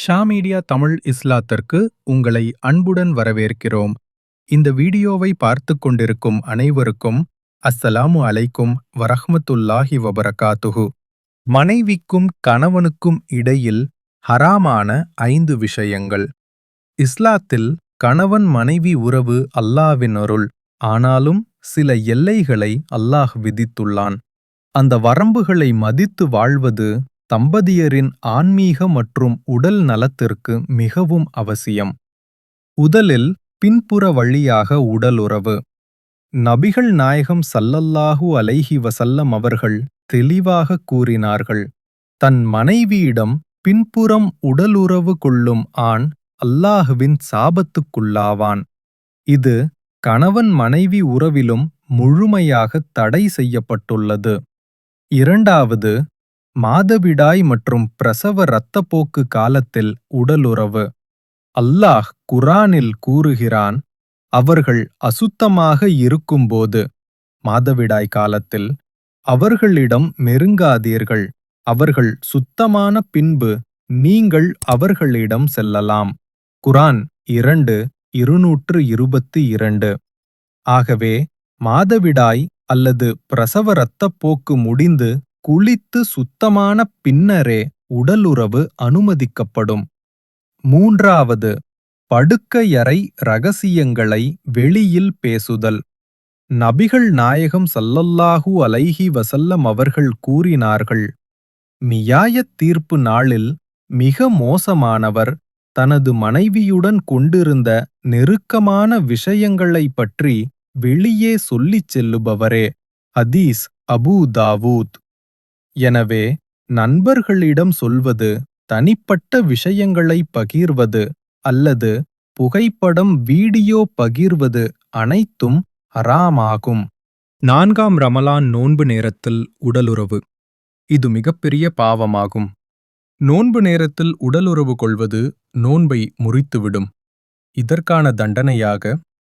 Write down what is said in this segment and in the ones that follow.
Shah media Tamil இஸ்லாத்திற்கு உங்களை அன்புடன் வரவேற்கிறோம். இந்த வீடியோவை பார்த்துக் கொண்டிருக்கும் அனைவருக்கும் அஸ்ஸலாமு அலைக்கும் வரஹ்மத்துல்லாஹி வபரகாத்துஹு. மனைவிக்கும் கணவனுக்கும் இடையில் ஹராமான ஐந்து விஷயங்கள். இஸ்லாத்தில் கணவன் மனைவி உறவு அல்லாவின் அருள் ஆனாலும் சில எல்லைகளை அல்லாஹ் விதித்துள்ளான். அந்த வரம்புகளை மதித்து வாழ்வது தம்பதியரின் ஆன்மீக மற்றும் உடல் நலத்திற்கு மிகவும் அவசியம். உதலில் பின்புற வழியாக உடலுறவு நபிகள் நாயகம் சல்லல்லாஹு அலைஹி வசல்லம் அவர்கள் தெளிவாக கூறினார்கள். தன் மனைவியிடம் பின்புறம் உடலுறவு கொள்ளும் ஆண் அல்லாஹுவின் சாபத்துக்குள்ளாவான். இது கணவன் மனைவி உறவிலும் முழுமையாக தடை செய்யப்பட்டுள்ளது. இரண்டாவது மாதவிடாய் மற்றும் பிரசவ இரத்தப்போக்கு காலத்தில் உடலுறவு. அல்லாஹ் குரானில் கூறுகிறான் அவர்கள் அசுத்தமாக இருக்கும்போது மாதவிடாய் காலத்தில் அவர்களிடம் நெருங்காதீர்கள் அவர்கள் சுத்தமான பின்பு நீங்கள் அவர்களிடம் செல்லலாம். குரான் இரண்டு இருநூற்று இருபத்தி இரண்டு. ஆகவே மாதவிடாய் அல்லது பிரசவ இரத்தப்போக்கு முடிந்து குளித்து சுத்தமான பின்னரே உடலுறவு அனுமதிக்கப்படும். மூன்றாவது படுக்கையறை ரகசியங்களை வெளியில் பேசுதல். நபிகள் நாயகம் சல்லல்லாஹு அலைஹி வசல்லம் அவர்கள் கூறினார்கள் மியாயத் தீர்ப்பு நாளில் மிக மோசமானவர் தனது மனைவியுடன் கொண்டிருந்த நெருக்கமான விஷயங்களை பற்றி வெளியே சொல்லிச் செல்லுபவரே. ஹதீஸ் அபூ தாவூத். எனவே நண்பர்களிடம் சொல்வது தனிப்பட்ட விஷயங்களை பகிர்வது அல்லது புகைப்படம் வீடியோ பகிர்வது அனைத்தும் ஹராமாகும். நான்காம் ரமலான் நோன்பு நேரத்தில் உடலுறவு. இது மிகப்பெரிய பாவமாகும். நோன்பு நேரத்தில் உடலுறவு கொள்வது நோன்பை முறித்துவிடும். இதற்கான தண்டனையாக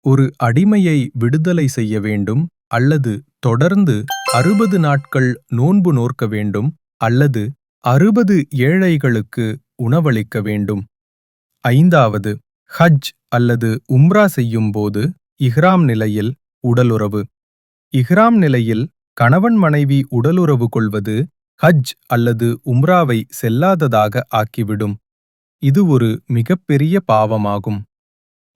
ஒரு அடிமையை விடுதலை செய்ய வேண்டும் அல்லது தொடர்ந்து அறுபது நாட்கள் நோன்பு நோர்க்க வேண்டும் அல்லது அறுபது ஏழைகளுக்கு உணவளிக்க வேண்டும். ஐந்தாவது ஹஜ் அல்லது உம்ரா செய்யும்போது இஹ்ராம் நிலையில் உடலுறவு. இஹ்ராம் நிலையில் கணவன் மனைவி உடலுறவு கொள்வது ஹஜ் அல்லது உம்ராவை செல்லாததாக ஆக்கிவிடும். இது ஒரு மிகப்பெரிய பாவமாகும்.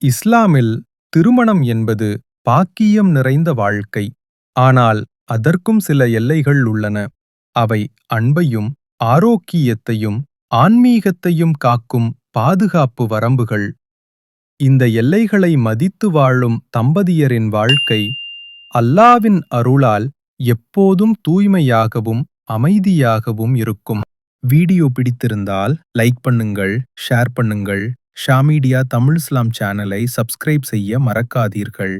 இஸ்லாமில் திருமணம் என்பது பாக்கியம் நிறைந்த வாழ்க்கை. ஆனால் அதற்கும் சில எல்லைகள் உள்ளன. அவை அன்பையும் ஆரோக்கியத்தையும் ஆன்மீகத்தையும் காக்கும் பாதுகாப்பு வரம்புகள். இந்த எல்லைகளை மதித்து வாழும் தம்பதியரின் வாழ்க்கை அல்லாவின் அருளால் எப்போதும் தூய்மையாகவும் அமைதியாகவும் இருக்கும். வீடியோ பிடித்திருந்தால் லைக் பண்ணுங்கள் ஷேர் பண்ணுங்கள். ஷாமீடியா தமிழ் இஸ்லாம் சேனலை சப்ஸ்கிரைப் செய்ய மறக்காதீர்கள்.